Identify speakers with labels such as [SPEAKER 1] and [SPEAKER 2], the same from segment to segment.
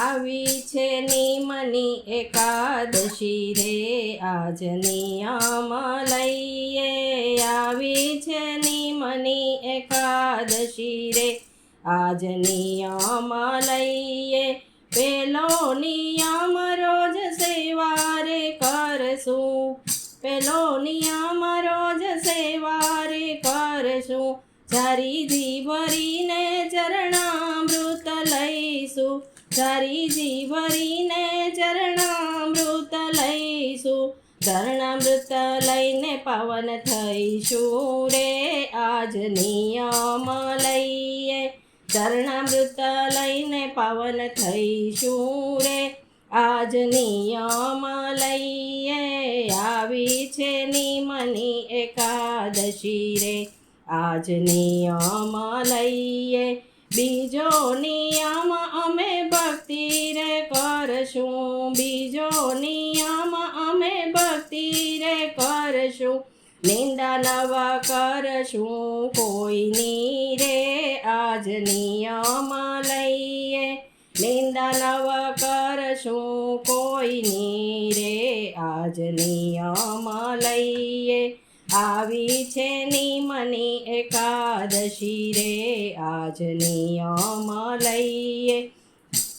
[SPEAKER 1] આવી છે નિમની એકાદશી રે. આજ નિયમ લઈએ આવી છે નિમની એકાદશી રે. આજ નિયમ લઈએ પેલો નિયમ રોજ સેવારે કરશું. પેલો નિયમ રોજ સેવારે કરશું. ચારીજી ભરીને ચરણામૃત લઈશું. ચારીજી ભરીને ચરણામૃત લઈશું. ચરણામૃત લઈને પવન થઈશું રે. આજ નિયમ લઈએ. ચરણામૃત લઈને પવન થઈશું રે. આજ નિયમ લઈએ. આવી છે નિમની એકાદશી રે. આજ નિયમ લઈએ. બીજો નિયમ અમે ભક્તિ રે કરશું. બીજો નિયમ અમે ભક્તિ રે કરશું. નિંદા નવા કરશું. કોઈની રે આજ નિયમ લઈએ. નિંદા નવા કરશું. કોઈની રે આજ નિયમ લઈએ. આવી છે નિમની એકાદશી રે. આજ નિયમ લઈએ.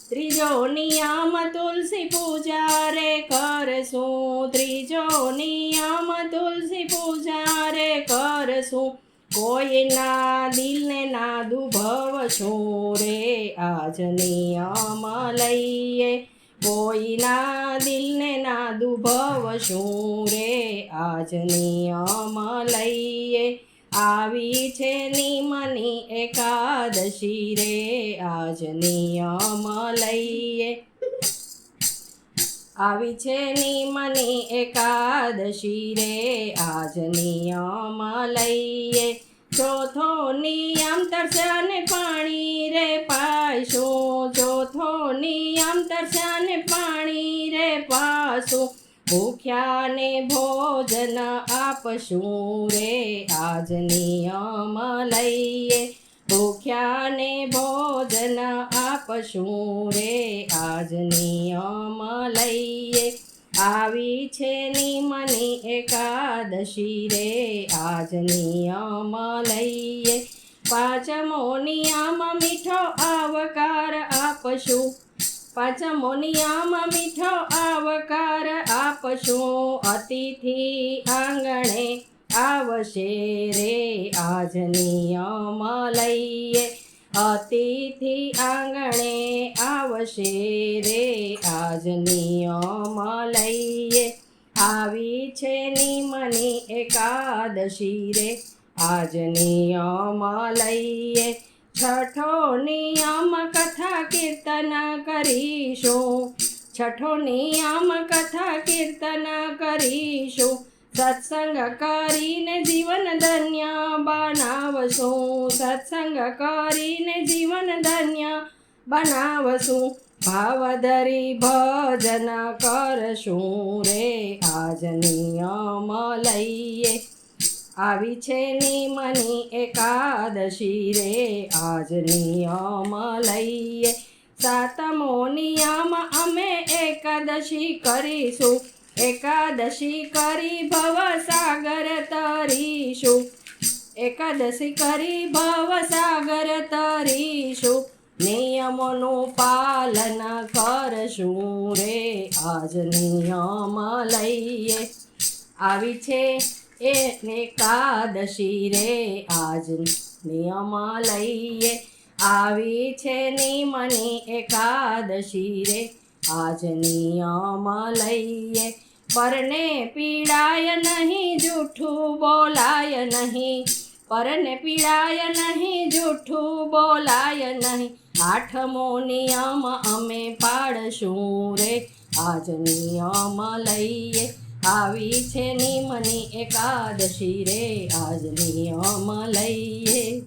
[SPEAKER 1] ત્રીજો નિયમ તુલસી પૂજા રે કરશું. ત્રીજો નિયમ તુલસી પૂજા રે કરશું. કોઈના દિલને ના છો રે. આજ નિયમ લઈએ. કોઈના દિલને ના દુભવશું રે આજ નિયમ લઈએ. આવી છે નિમની એકાદશી રે, આજ નિયમ લઈએ. આવી છે નિમની એકાદશી રે, આજ નિયમ લઈએ. ચોથો નિયમ પાણી ભૂખ્યાને ભોજન આપશું રે. આજ નિયમ લઈએ. ભૂખ્યાને ભોજન આપશું રે. આજ નિયમ લઈએ. આવી છે નિમની એકાદશી રે. આજ નિયમ લઈએ. પાંચમો નિયમ, મીઠો આવકાર આપશું. પાંચમો મોનિયામાં મીઠો આવકાર આપશું અતિથિ આંગણે આવશે રે આજ નિયમ લઈએ અતિથિ આંગણે આવશે રે આજ નિયમ લઈએ આવી છે નિમની એકાદશી રે આજ નિયમ લઈએ છઠો નિયમ છઠ્ઠો નિયમ કથા કીર્તન કરીશું. સત્સંગ કરીને જીવન ધન્ય બનાવશું. સત્સંગ કરીને જીવન ધન્ય બનાવશું. ભાવધરી ભજન કરશું રે આજ નિયમ લઈએ. આવી છે નિમની એકાદશી રે આજ નિયમ લઈએ. સાતમો નિયમ અમે એકાદશી કરીશું. એકાદશી કરી ભવ સાગર તરીશું. એકાદશી કરી ભવ સાગર તરીશું. નિયમોનું પાલન કરશું રે. આજ નિયમ લઈએ. આવી છે એ એકાદશી રે. આજ નિયમ લઈએ. આવી છે નિમની એકાદશી રે. આજ નિયમ લઈએ. પરને પીડાય નહીં, જૂઠું બોલાય નહીં. પરને પીડાય નહીં, જૂઠું બોલાય નહીં. આઠમો નિયમ અમે પાડશું રે. આજ નિયમ લઈએ. આવી છે નિમની એકાદશી રે. આજ નિયમ લઈએ.